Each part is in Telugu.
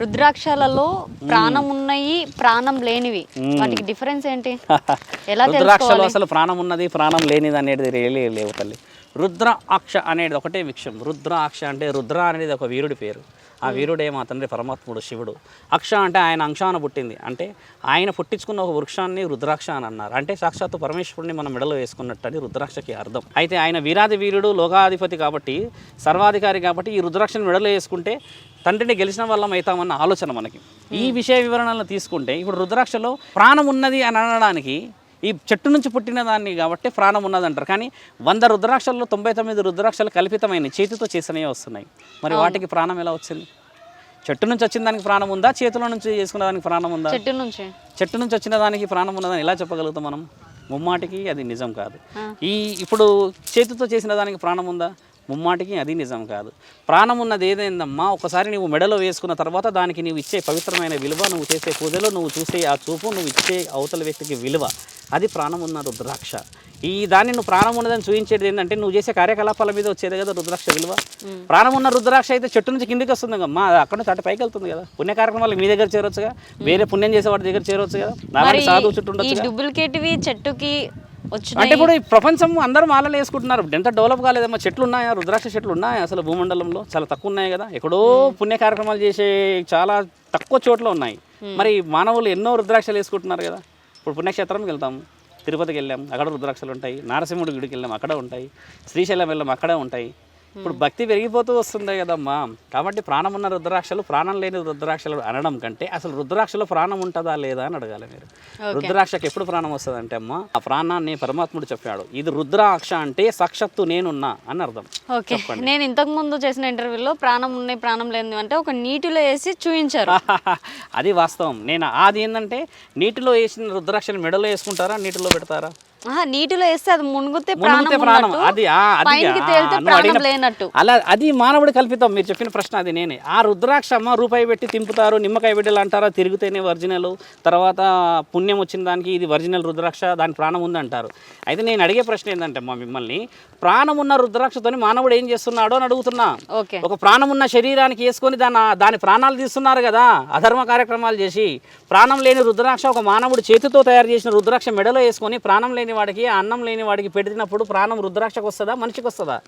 రుద్రాక్షలలో ప్రాణం ఉన్నాయి ప్రాణం లేనివి. వాటికి డిఫరెన్స్ ఏంటి? ఎలా రుద్రాక్షలో అసలు ప్రాణం ఉన్నది ప్రాణం లేనిది అనేది రేలే లేవు తల్లి. రుద్ర అక్ష అనేది ఒకటే విషయం. రుద్ర అక్ష అంటే రుద్ర అనేది ఒక వీరుడి పేరు. ఆ వీరుడే మా తండ్రి పరమాత్ముడు శివుడు. అక్ష అంటే ఆయన అంశాన పుట్టింది. అంటే ఆయన పుట్టించుకున్న ఒక వృక్షాన్ని రుద్రాక్ష అని అన్నారు. అంటే సాక్షాత్తు పరమేశ్వరుని మన మెడలో వేసుకున్నట్టు అని రుద్రాక్షకి అర్థం. అయితే ఆయన వీరాది వీరుడు లోకాధిపతి కాబట్టి సర్వాధికారి కాబట్టి ఈ రుద్రాక్షని మెడలో వేసుకుంటే తండ్రిని గెలిచిన వాళ్ళం అవుతామన్న ఆలోచన మనకి. ఈ విషయ వివరణలను తీసుకుంటే ఇప్పుడు రుద్రాక్షలో ప్రాణం ఉన్నది అని అనడానికి ఈ చెట్టు నుంచి పుట్టిన దాన్ని కాబట్టి ప్రాణం ఉన్నదంటారు. కానీ వంద రుద్రాక్షల్లో తొంభై తొమ్మిది రుద్రాక్షలు కల్పితమైన చేతితో చేసినవి వస్తున్నాయి. మరి వాటికి ప్రాణం ఎలా వచ్చింది? చెట్టు నుంచి వచ్చిన దానికి ప్రాణం ఉందా? చేతిలో నుంచి చేసుకున్న దానికి ప్రాణం ఉందా? చెట్టు నుంచి. చెట్టు నుంచి వచ్చిన దానికి ప్రాణం ఉన్నదని ఎలా చెప్పగలుగుతాం మనం? ముమ్మాటికి అది నిజం కాదు. ఈ ఇప్పుడు చేతితో చేసిన దానికి ప్రాణం ఉందా? ముమ్మాటికి అది నిజం కాదు. ప్రాణం ఉన్నది ఏదైందమ్మా? ఒకసారి నువ్వు మెడలో వేసుకున్న తర్వాత దానికి నువ్వు ఇచ్చే పవిత్రమైన విలువ నువ్వు చేసే పూజలో నువ్వు చూసే ఆ చూపు నువ్వు ఇచ్చే అవతల వ్యక్తికి విలువ. అది ప్రాణం ఉన్న రుద్రాక్ష. ఈ దాన్ని నువ్వు ప్రాణం ఉన్నదని చూపించేది ఏంటంటే నువ్వు చేసే కార్యకలాపాల మీద వచ్చేది కదా రుద్రాక్ష విలువ. ప్రాణం ఉన్న రుద్రాక్ష అయితే చెట్టు నుంచి కిందికి వస్తుంది అది అక్కడ నుంచి అటు పైకి వెళ్తుంది కదా. పుణ్య కార్యక్రమాలు మీ దగ్గర చేరొచ్చుగా? వేరే పుణ్యం చేసే వాడి దగ్గర చేరొచ్చు కదా సాధువు చుట్టూ డూప్లికేట్వి చెట్టుకి అంటే ఇప్పుడు ఈ ప్రపంచం అందరూ మాలలు వేసుకుంటున్నారు. ఎంత డెవలప్ కాలేదమ్మా. చెట్లు ఉన్నాయా రుద్రాక్ష చెట్లు ఉన్నాయా అసలు భూమండలంలో చాలా తక్కువ ఉన్నాయి కదా. ఎక్కడో పుణ్య కార్యక్రమాలు చేసే చాలా తక్కువ చోట్ల ఉన్నాయి. మరి మానవులు ఎన్నో రుద్రాక్షలు వేసుకుంటున్నారు కదా. ఇప్పుడు పుణ్యక్షేత్రంకి వెళ్తాం. తిరుపతికి వెళ్ళాం. అక్కడ రుద్రాక్షలు ఉంటాయి. నారసింహుడి గుడికి వెళ్ళాం. అక్కడ ఉంటాయి. శ్రీశైలం వెళ్ళాం. అక్కడే ఉంటాయి. ఇప్పుడు భక్తి పెరిగిపోతూ వస్తుంది కదమ్మా. కాబట్టి ప్రాణం ఉన్న రుద్రాక్షలు ప్రాణం లేని రుద్రాక్షలు అనడం కంటే అసలు రుద్రాక్షలో ప్రాణం ఉంటుందా లేదా అని అడగాలి మీరు. రుద్రాక్షకి ఎప్పుడు ప్రాణం వస్తుంది అంటే అమ్మా ఆ ప్రాణాన్ని పరమాత్ముడు చెప్పాడు. ఇది రుద్రాక్ష అంటే సాక్షాత్తు నేనున్నా అని అర్థం. ఓకే. నేను ఇంతకు ముందు చేసిన ఇంటర్వ్యూలో ప్రాణం ఉన్నాయి ప్రాణం లేదు అంటే ఒక నీటిలో వేసి చూపించారు అది వాస్తవం. నేను అది ఏంటంటే నీటిలో వేసిన రుద్రాక్షని మెడలో వేసుకుంటారా నీటిలో పెడతారా? నీటిలో వేస్తే అది మునిగితే ప్రాణం మునిగితే ప్రాణం ఉన్నట్టు, అది ప్రాణం లేనట్టు. అలా అది మానవుడి కల్పితం. మీరు చెప్పిన ప్రశ్న అది నేనే. ఆ రుద్రాక్ష అమ్మ రూపాయి పెట్టి తింపుతారు నిమ్మకాయ బిడ్డలు అంటారా తిరిగితేనే ఒరిజినల్ తర్వాత పుణ్యం వచ్చిన దానికి ఇది ఒరిజినల్ రుద్రాక్ష దాని ప్రాణం ఉంది అంటారు అయితే నేను అడిగే ప్రశ్న ఏంటంటే అమ్మా మిమ్మల్ని ప్రాణం ఉన్న రుద్రాక్షతోని మానవుడు ఏం చేస్తున్నాడో అని అడుగుతున్నా. ఓకే. ఒక ప్రాణం ఉన్న శరీరానికి వేసుకొని దాని దాని ప్రాణాలు తీస్తున్నారు కదా అధర్మ కార్యక్రమాలు చేసి ప్రాణం లేని రుద్రాక్ష ఒక మానవుడు చేతితో తయారు చేసిన రుద్రాక్ష మెడలో వేసుకొని ప్రాణం లేని వాడికి అన్నం లేని వాడికి పెట్టినప్పుడు ప్రాణం రుద్రాక్షకు వస్తుందా? మనిషికి వస్తుందా.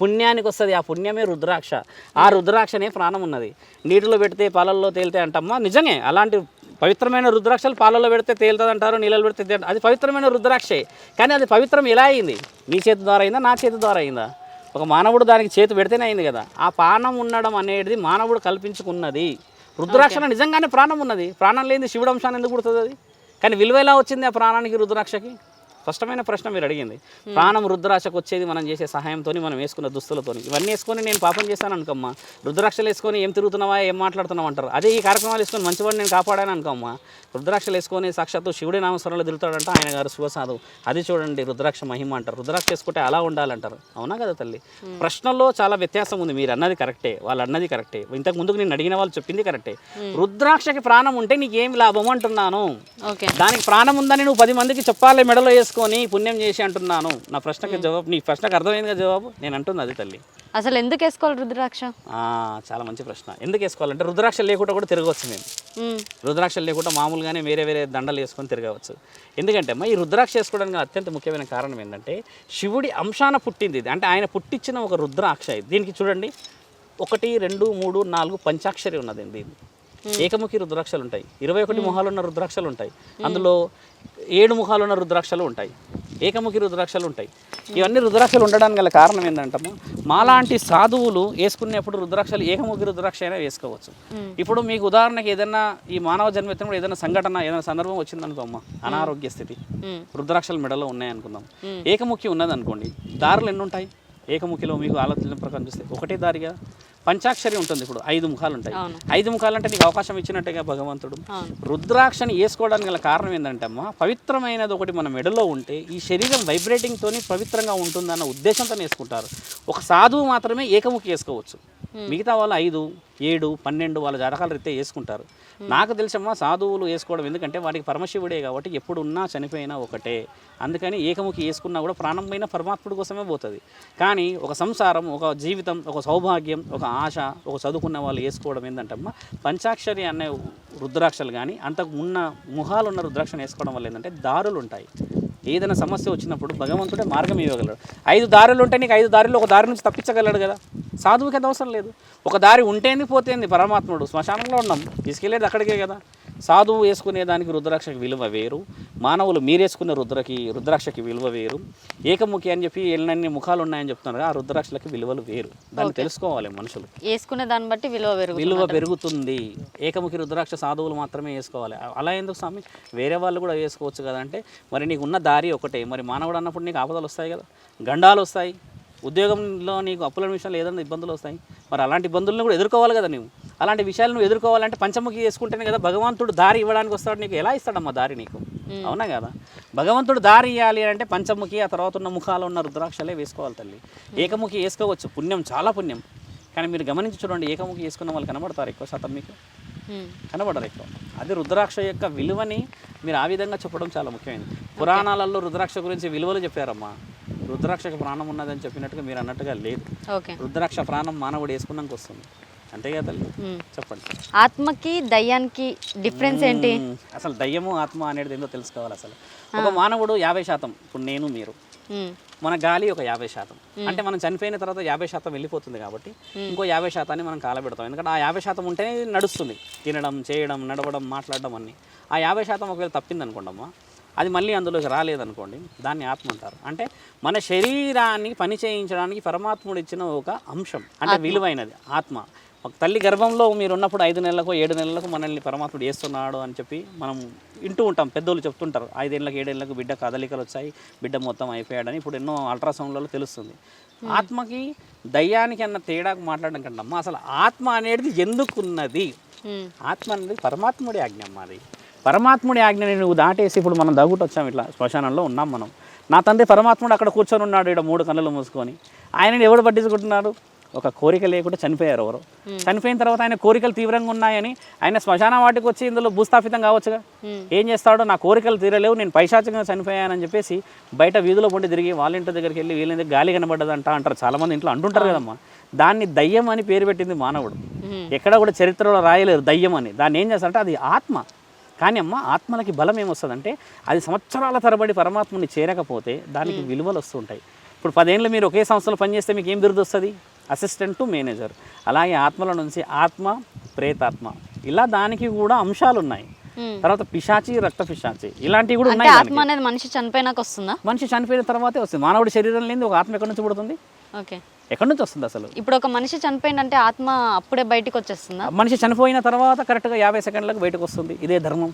పుణ్యానికి వస్తుంది. ఆ పుణ్యమే రుద్రాక్ష. ఆ రుద్రాక్షనే ప్రాణం ఉన్నది. నీటిలో పెడితే పాలల్లో తేలితే అంటమ్మా నిజమే అలాంటి పవిత్రమైన రుద్రాక్షలు పాలల్లో పెడితే తేలుతుంది అంటారు నీళ్ళలో పెడితే అది పవిత్రమైన రుద్రాక్షే. కానీ అది పవిత్రం ఎలా అయింది? నీ చేతి ద్వారా అయిందా? నా చేతి ద్వారా అయిందా? ఒక మానవుడు దానికి చేతి పెడితేనే అయింది కదా. ఆ ప్రాణం ఉండడం అనేది మానవుడు కల్పించుకున్నది. రుద్రాక్షలో నిజంగానే ప్రాణం ఉన్నది. ప్రాణం లేని శివుడు అంశాన్ని ఎందుకు పుడుతుంది అది? కానీ విలువ ఎలా వచ్చింది ఆ ప్రాణానికి రుద్రాక్షకి? స్పష్టమైన ప్రశ్న మీరు అడిగింది. ప్రాణం రుద్రాక్షకు వచ్చేది మనం చేసే సహాయంతో మనం వేసుకున్న దుస్తులతో ఇవన్నీ వేసుకొని నేను పాపం చేశాను అనుకోమ్మా రుద్రాక్షలు వేసుకొని ఏం తిరుగుతున్నావా ఏం మాట్లాడుతున్నావు అంటారు అదే ఈ కార్యక్రమాలు వేసుకొని మంచివాడిని నేను కాపాడాను అనుకోమ్మా రుద్రాక్షలు వేసుకొని సాక్షాత్తు శివుడి నామస్వరంలో తిరుగుతాడంట ఆయన గారు శివసాధు. అది చూడండి రుద్రాక్ష మహిమ అంటారు. రుద్రాక్ష వేసుకుంటే అలా ఉండాలంటారు. అవునా కదా తల్లి? ప్రశ్నలో చాలా వ్యత్యాసం ఉంది. మీరు అన్నది కరెక్టే వాళ్ళు అన్నది కరెక్టే. ఇంతకు ముందుకు నేను అడిగిన వాళ్ళు చెప్పింది కరెక్టే. రుద్రాక్షకి ప్రాణం ఉంటే నీకేం లాభం అంటున్నాను? ఓకే. దానికి ప్రాణం ఉందని నువ్వు పది మందికి చెప్పాలి మెడలో వేసుకొని పుణ్యం చేసి అంటున్నాను. నా ప్రశ్నకి జవాబు నీ ప్రశ్నకు అర్థమైంది కదా జవాబు? నేను అంటుంది అది తల్లి. అసలు ఎందుకు వేసుకోవాలి రుద్రాక్ష? చాలా మంచి ప్రశ్న. ఎందుకు వేసుకోవాలంటే రుద్రాక్ష లేకుండా కూడా తిరగవచ్చు మేము. రుద్రాక్షలు లేకుండా మామూలుగానే వేరే వేరే దండలు వేసుకొని తిరగవచ్చు. ఎందుకంటే అమ్మా ఈ రుద్రాక్ష వేసుకోవడానికి అత్యంత ముఖ్యమైన కారణం ఏంటంటే శివుడి అంశాన పుట్టింది ఇది. అంటే ఆయన పుట్టించిన ఒక రుద్రాక్ష ఇది. దీనికి చూడండి. ఒకటి రెండు మూడు నాలుగు పంచాక్షరి ఉన్నది దీన్ని ఏకముఖి రుద్రాక్షలు ఉంటాయి ఇరవై ఒకటి ముఖాలు ఉన్న రుద్రాక్షలు ఉంటాయి అందులో ఏడు ముఖాలు ఉన్న రుద్రాక్షలు ఉంటాయి ఏకముఖి రుద్రాక్షలు ఉంటాయి ఇవన్నీ రుద్రాక్షలు ఉండడానికి గల కారణం ఏంటంటాము మాలాంటి సాధువులు వేసుకునేప్పుడు రుద్రాక్షలు ఏకముఖి రుద్రాక్ష అయినా వేసుకోవచ్చు. ఇప్పుడు మీకు ఉదాహరణకి ఏదైనా ఈ మానవ జన్మ ఎత్తినప్పుడు ఏదైనా సంఘటన ఏదైనా సందర్భం వచ్చిందనుకో అమ్మ అనారోగ్య స్థితి. రుద్రాక్షలు మెడలో ఉన్నాయనుకుందాం. ఏకముఖి ఉన్నది అనుకోండి దారులు ఎన్ని ఉంటాయి ఏకముఖిలో మీకు ఆలోచన ప్రకారం చూస్తే ఒకటే దారిగా పంచాక్షరి ఉంటుంది ఇప్పుడు. ఐదు ముఖాలు ఉంటాయి. ఐదు ముఖాలు అంటే నీకు అవకాశం ఇచ్చినట్టుగా భగవంతుడు. రుద్రాక్షని వేసుకోవడానికి గల కారణం ఏంటంటే అమ్మా పవిత్రమైనది ఒకటి మన మెడలో ఉంటే ఈ శరీరం వైబ్రేటింగ్ తోని పవిత్రంగా ఉంటుందన్న ఉద్దేశంతో వేసుకుంటారు. ఒక సాధువు మాత్రమే ఏకముఖి వేసుకోవచ్చు. మిగతా వాళ్ళు ఐదు ఏడు పన్నెండు వాళ్ళ జాతకాల రీతే వేసుకుంటారు. నాకు తెలిసమ్మా సాధువులు వేసుకోవడం ఎందుకంటే వాటికి పరమశివుడే కాబట్టి ఎప్పుడు ఉన్నా చనిపోయినా ఒకటే. అందుకని ఏకముఖి వేసుకున్నా కూడా ప్రాణం పైన పరమాత్ముడి కోసమే పోతుంది. కానీ ఒక సంసారం ఒక జీవితం ఒక సౌభాగ్యం ఒక ఆశ ఒక చదువుకున్న వాళ్ళు వేసుకోవడం ఏంటంటమ్మా పంచాక్షరి అనే రుద్రాక్షలు కానీ అంతకు ఉన్న ముఖాలు ఉన్న రుద్రాక్షను వేసుకోవడం వల్ల ఏంటంటే దారులు ఉంటాయి ఏదైనా సమస్య వచ్చినప్పుడు భగవంతుడే మార్గం ఇవ్వగలడు. ఐదు దారులు ఉంటే నీకు ఐదు దారిలో ఒక దారి నుంచి తప్పించగలడు కదా. సాధువుకి అది అవసరం లేదు. ఒక దారి ఉంటేంది పోతేంది పరమాత్ముడు. శ్మశానంలో ఉన్నాం. తీసుకెళ్ళేది అక్కడికే కదా. సాధువు వేసుకునే దానికి రుద్రాక్షకి విలువ వేరు. మానవులు మీరేసుకునే రుద్రకి రుద్రాక్షకి విలువ వేరు. ఏకముఖి అని చెప్పి ఎన్నెన్ని ముఖాలు ఉన్నాయని చెప్తున్నారు ఆ రుద్రాక్షలకి విలువలు వేరు. దాన్ని తెలుసుకోవాలి మనుషులు. వేసుకునే దాన్ని బట్టి విలువ పెరుగు విలువ పెరుగుతుంది. ఏకముఖి రుద్రాక్ష సాధువులు మాత్రమే వేసుకోవాలి. అలా ఎందుకు స్వామి? వేరే వాళ్ళు కూడా వేసుకోవచ్చు కదా అంటే మరి నీకు ఉన్న దారి ఒకటే. మరి మానవుడు అన్నప్పుడు నీకు ఆపదలు వస్తాయి కదా. గండాలు వస్తాయి. ఉద్యోగంలో నీకు అప్పుల విషయంలో ఏదైనా ఇబ్బందులు వస్తాయి మరి అలాంటి ఇబ్బందులను కూడా ఎదుర్కోవాలి కదా నువ్వు అలాంటి విషయాలు నువ్వు ఎదుర్కోవాలంటే పంచముఖి చేసుకుంటేనే కదా భగవంతుడు దారి ఇవ్వడానికి వస్తాడు నీకు ఎలా ఇస్తాడమ్మా దారి నీకు? అవునా కదా? భగవంతుడు దారి ఇవ్వాలి అంటే పంచముఖి ఆ తర్వాత ఉన్న ముఖాలు ఉన్న రుద్రాక్షలే వేసుకోవాలి తల్లి. ఏకముఖి వేసుకోవచ్చు పుణ్యం చాలా పుణ్యం. కానీ మీరు గమనించి చూడండి ఏకముఖి వేసుకున్న వాళ్ళు కనబడతారు ఎక్కువ శాతం మీకు. కనబడరు ఎక్కువ. అది రుద్రాక్ష యొక్క విలువని మీరు ఆ విధంగా చెప్పడం చాలా ముఖ్యమైనది. పురాణాలలో రుద్రాక్ష గురించి విలువలు చెప్పారమ్మా. రుద్రాక్షకు ప్రాణం ఉన్నదని చెప్పినట్టుగా మీరు అన్నట్టుగా లేదు. రుద్రాక్ష ప్రాణం మానవుడు వేసుకున్నాక వస్తుంది. అంతే కదా తల్లి. చెప్పండి. ఆత్మకి దయ్యానికి డిఫరెన్స్ ఏంటి. అసలు దయ్యము ఆత్మ అనేది ఏందో తెలుసుకోవాలి అసలు. ఒక మానవుడు యాభై శాతం ఇప్పుడు నేను మీరు. మన గాలి ఒక యాభై శాతం. అంటే మనం చనిపోయిన తర్వాత యాభై శాతం వెళ్ళిపోతుంది కాబట్టి ఇంకో యాభై శాతాన్ని మనం కాలబెడతాం. ఎందుకంటే ఆ యాభై శాతం ఉంటేనే నడుస్తుంది. తినడం చేయడం నడవడం మాట్లాడడం అన్ని. ఆ యాభై శాతం ఒకవేళ తప్పింది అనుకోండమ్మా అది మళ్ళీ అందులోకి రాలేదనుకోండి దాన్ని ఆత్మ అంటారు అంటే మన శరీరాన్ని పని చేయించడానికి పరమాత్ముడు ఇచ్చిన ఒక అంశం అంటే విలువైనది ఆత్మ. ఒక తల్లి గర్భంలో మీరు ఉన్నప్పుడు ఐదు నెలలకు ఏడు నెలలకు మనల్ని పరమాత్ముడు వేస్తున్నాడు అని చెప్పి మనం వింటూ ఉంటాం. పెద్దోళ్ళు చెప్తుంటారు ఐదేళ్ళకి ఏడేళ్ళకు బిడ్డ కదలికలు వచ్చాయి బిడ్డ మొత్తం అయిపోయాడని. ఇప్పుడు ఎన్నో అల్ట్రాసౌండ్లలో తెలుస్తుంది. ఆత్మకి దయ్యానికి అన్న తేడాకు మాట్లాడడం కంటే అమ్మ అసలు ఆత్మ అనేది ఎందుకున్నది. ఆత్మ అనేది పరమాత్ముడి ఆజ్ఞ అమ్మ అది. పరమాత్ముడి ఆజ్ఞని నువ్వు దాటేసి ఇప్పుడు మనం దగ్గుట వచ్చాం ఇట్లా శ్మశానంలో ఉన్నాం మనం. నా తండ్రి పరమాత్ముడు అక్కడ కూర్చొని ఉన్నాడు ఇక్కడ మూడు కన్నులు మూసుకొని. ఆయనని ఎవడు పట్టించుకుంటున్నారు? ఒక కోరిక లేకుండా చనిపోయారు ఎవరు? చనిపోయిన తర్వాత ఆయన కోరికలు తీవ్రంగా ఉన్నాయని ఆయన శ్మశాన వాటికి వచ్చి ఇందులో భూస్థాపితం కావచ్చుగా. ఏం చేస్తాడో నా కోరికలు తీరలేవు నేను పైశాచికంగా చనిపోయానని చెప్పేసి బయట వీధిలో పొండి తిరిగి వాళ్ళ ఇంటి దగ్గరికి వెళ్ళి వీళ్ళ దగ్గర గాలి కనబడ్డదంట అంటారు. చాలా మంది ఇంట్లో అంటుంటారు కదమ్మా. దాన్ని దయ్యం అని పేరు పెట్టింది మానవుడు. ఎక్కడ కూడా చరిత్రలో రాయలేరు దయ్యం అని. దాన్ని ఏం చేస్తారంటే అది ఆత్మ. కానీ అమ్మ ఆత్మలకి బలం ఏమొస్తుందంటే అది సంవత్సరాల తరబడి పరమాత్మని చేరకపోతే దానికి విలువలు వస్తుంటాయి. ఇప్పుడు పదేళ్ళు మీరు ఒకే సంస్థలో పనిచేస్తే మీకు ఏం బిరుదు వస్తుంది అసిస్టెంట్ టు మేనేజర్ అలాగే ఆత్మల నుంచి ఆత్మ ప్రేతాత్మ. ఇలా దానికి కూడా అంశాలు ఉన్నాయి ఉమ్. తర్వాత పిశాచి రక్త పిశాచి. ఇలాంటివి కూడా ఉన్నాయి ఆత్మ అనేది మనిషి చనిపోయినాక వస్తుందా? మనిషి చనిపోయిన తర్వాతే వస్తుంది. మానవుడి శరీరం లేని ఒక ఆత్మ ఎక్కడి నుంచి పుడుతుంది? ఓకే. ఎక్కడి నుంచి వస్తుంది అసలు? ఇప్పుడు ఒక మనిషి చనిపోయిందంటే ఆత్మ అప్పుడే బయటికి వచ్చేస్తుందా? మనిషి చనిపోయిన తర్వాత కరెక్ట్గా యాభై సెకండ్లకు బయటకు వస్తుంది. ఇదే ధర్మం.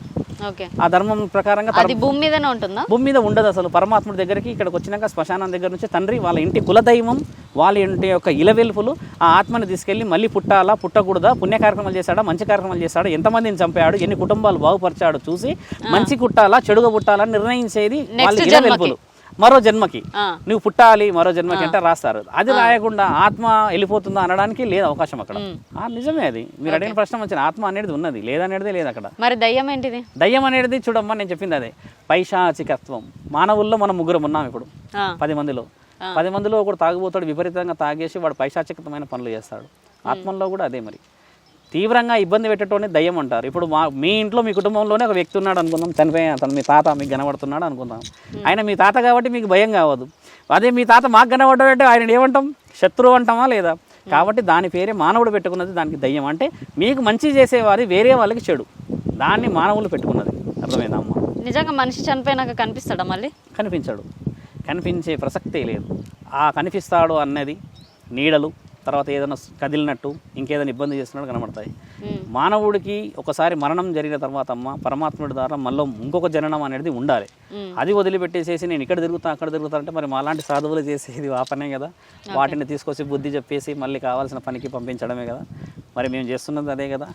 ఓకే. ఆ ధర్మం ప్రకారంగా అది భూమి మీదనే ఉంటుందా? భూమి మీద ఉండదు అసలు. పరమాత్ముడి దగ్గరికి ఇక్కడికి వచ్చినాక శ్మశానం దగ్గర నుంచి తండ్రి వాళ్ళ ఇంటి కులదైవం వాళ్ళ ఇంటి యొక్క ఇలవెల్పులు ఆ ఆత్మని తీసుకెళ్ళి మళ్ళీ పుట్టాలా పుట్టకూడదా పుణ్య కార్యక్రమాలు చేశాడా మంచి కార్యక్రమాలు చేశాడా ఎంతమందిని చంపాడు ఎన్ని కుటుంబాలు బాగుపరిచాడు చూసి మంచి కుట్టాలా చెడుగా పుట్టాలా నిర్ణయించేది వాళ్ళ ఇలవెల్పులు. మరో జన్మకి. నువ్వు పుట్టాలి మరో జన్మకి అంటే రాస్తారు. అది రాయకుండా ఆత్మ వెళ్ళిపోతుందా అనడానికి లేదు అవకాశం అక్కడ. ఆ, నిజమే అది. మీరు అడిగిన ప్రశ్న వచ్చిన ఆత్మ అనేది ఉన్నది లేదనేది లేదు అక్కడ. మరి దయ్యం ఏంటిది? దయ్యం అనేది చూడమ్మా నేను చెప్పింది అదే. పైశాచికత్వం. మానవుల్లో మనం ముగ్గురం ఉన్నాం ఇప్పుడు. పది మందిలో. పది మందిలో ఒకడు తాగుబోతాడు విపరీతంగా తాగేసి వాడు పైశాచికతమైన పనులు చేస్తాడు. ఆత్మల్లో కూడా అదే మరి. తీవ్రంగా ఇబ్బంది పెట్టేటోని దయ్యం అంటారు. ఇప్పుడు మా మీ ఇంట్లో మీ కుటుంబంలోనే ఒక వ్యక్తి ఉన్నాడు అనుకుందాం చనిపోయి అతను మీ తాత మీకు కనబడుతున్నాడు అనుకుందాం. ఆయన మీ తాత కాబట్టి మీకు భయం కావద్దు. అదే మీ తాత మాకు కనబడ్డాడంటే ఆయన ఏమంటాం? శత్రువు అంటామా లేదా? కాబట్టి దాని పేరే మానవుడు పెట్టుకున్నది దానికి దయ్యం. అంటే మీకు మంచి చేసేవారి వేరే వాళ్ళకి చెడు. దాన్ని మానవులు పెట్టుకున్నది. అర్థమైందా అమ్మ? నిజంగా మనిషి చనిపోయినాక కనిపిస్తాడా మళ్ళీ? కనిపించాడు. కనిపించే ప్రసక్తే లేదు. ఆ కనిపిస్తాడు అన్నది నీడలు తర్వాత ఏదైనా కదిలినట్టు ఇంకేదైనా ఇబ్బంది చేస్తున్నట్టు కనబడతాయి. మానవుడికి ఒకసారి మరణం జరిగిన తర్వాత అమ్మ పరమాత్ముడి ద్వారా మళ్ళీ ఇంకొక జననం అనేది ఉండాలి. అది వదిలిపెట్టేసేసి నేను ఇక్కడ తిరుగుతా అక్కడ తిరుగుతా అంటే మరి మాలాంటి సాధువులు చేసేది ఆ పనే కదా వాటిని తీసుకొచ్చి బుద్ధి చెప్పేసి మళ్ళీ కావాల్సిన పనికి పంపించడమే కదా. మరి మేము చేస్తున్నది అదే కదా.